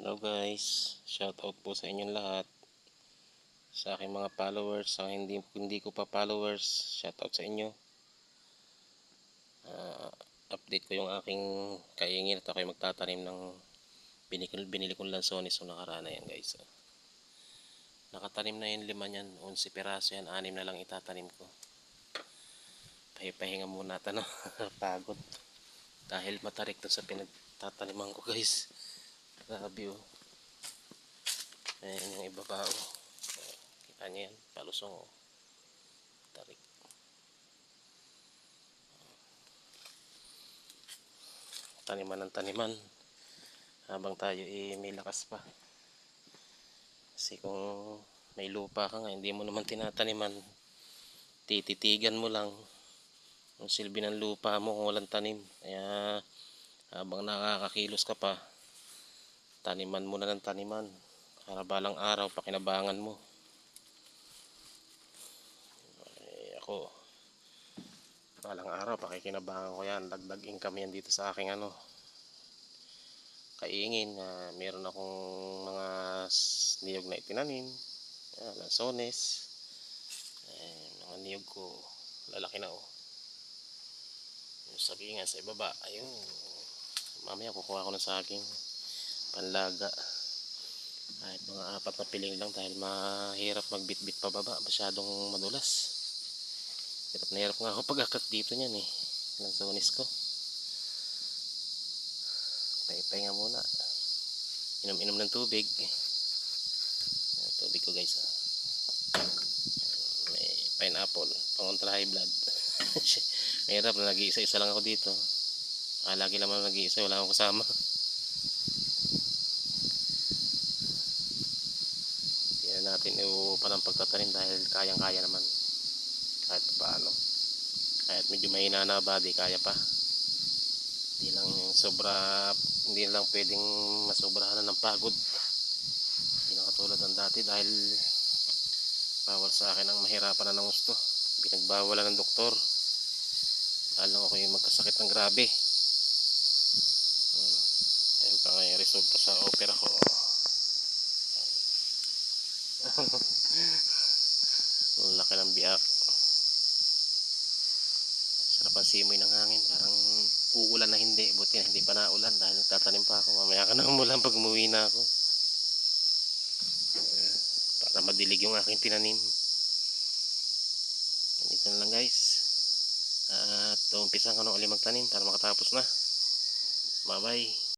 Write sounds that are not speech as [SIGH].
Hello guys, shout out po sa inyong lahat. Sa aking mga followers, sa hindi hindi ko pa followers, shout out sa inyo. Ah, update ko yung aking kaingin at ako'y magtatanim ng binili, binili kong lansones so nakaraan na yan guys. ah. Nakatanim na yung lima niyan, 11 peraso yan, anim na lang itatanim ko. Pahipahinga muna at ano, [LAUGHS] pagod. Dahil matarik to sa pinagtataniman ko guys. Grabe oh. Ayan yung ibaba oh. Kita niyo yan, palusong oh. Tarik. Taniman ng taniman. Habang tayo eh, may lakas pa. Kasi kung may lupa ka nga, hindi mo naman tinataniman. Tititigan mo lang. Yung silbi ng lupa mo kung walang tanim. Kaya habang nakakakilos ka pa, taniman mo na ng taniman. Para balang araw pakinabangan mo. Eh, ako balang araw pakikinabangan ko yan. Dagdag income yan dito sa aking ano kaingin na meron akong mga niyog na itinanim. Yan, lansones. Eh, mga niyog ko lalaki na oh. Yung sabi nga sa ibaba ayun mamaya kukuha ko ng saging panlaga. Kahit mga apat na piling lang dahil mahirap magbitbit pababa masyadong madulas. Hirap na hirap nga ako pag-akat dito niyan eh lansones ko. Paipay nga muna. Inom-inom ng tubig. Tubig ko guys ah. may pineapple. Pangontra high blood. [LAUGHS] Mahirap na nag-iisa-isa lang ako dito. Ah, lagi naman nag-iisa wala akong kasama natin iuupan ng pagtatanim dahil kayang-kaya naman. Kahit paano. Kahit medyo mahina na body, kaya pa. Hindi lang sobra, hindi lang pwedeng masobrahan ng pagod. Hindi na katulad ng dati dahil bawal sa akin ang mahirapan na ng gusto. Pinagbawalan ng doktor. Dahil lang ako yung magkasakit ng grabe. Hmm. Ayun pa nga yung resulta sa opera ko. [LAUGHS] Ang laki ng biak. Sarap ang simoy ng hangin. Parang uulan na hindi. Buti na hindi pa naulan dahil nagtatanim pa ako. Mamaya ka na umulan pag umuwi na ako. Para madilig yung aking tinanim. Ganito na lang guys. At umpisan ko na ulit magtanim para makatapos na. Bye bye.